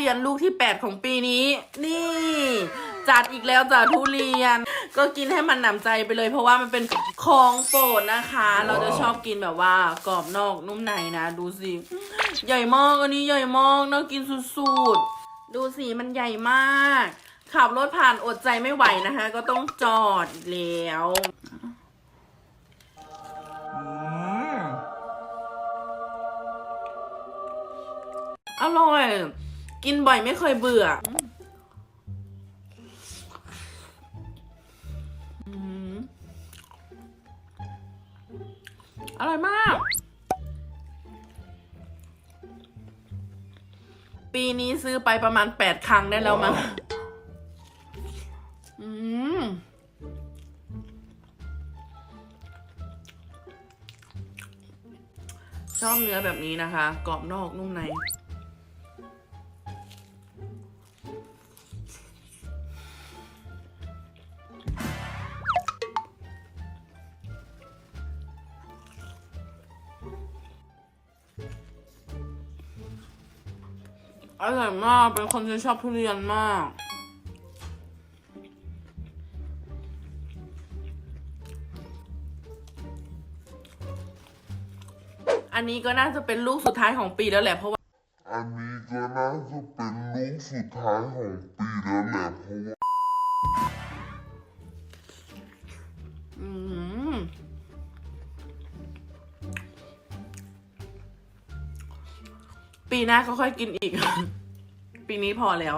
รียนลูกที่ 8 ของปีนี้ นี่ จัดอีกแล้วจ้ะทุเรียน ก็กินให้มันหนำใจไปเลย เพราะว่ามันเป็นของโปรดนะคะ เราจะชอบกินแบบว่ากรอบนอกนุ่มในนะ ดูสิ ใหญ่มากอันนี้ใหญ่มากน่ากินสุดๆ ดูสิมันใหญ่มาก ขับรถผ่านอดใจไม่ไหวนะคะ ก็ต้องจอดอีกแล้วอร่อย กินบ่อยไม่เคยเบื่ออืมอร่อยมาก ปีนี้ซื้อไปประมาณแปดครั้งได้แล้วมั้งอืมชอบเนื้อแบบนี้นะคะ กรอบนอกนุ่มใน อร่อยมาก เป็นคนที่ชอบทุเรียนมาก อันนี้ก็น่าจะเป็นลูกสุดท้ายของปีแล้วแหละเพราะว่า อันนี้ก็น่าจะเป็นลูกสุดท้ายของปีแล้วแหละเพราะว่า ปีหน้าก็ค่อยกินอีก ปีนี้พอแล้ว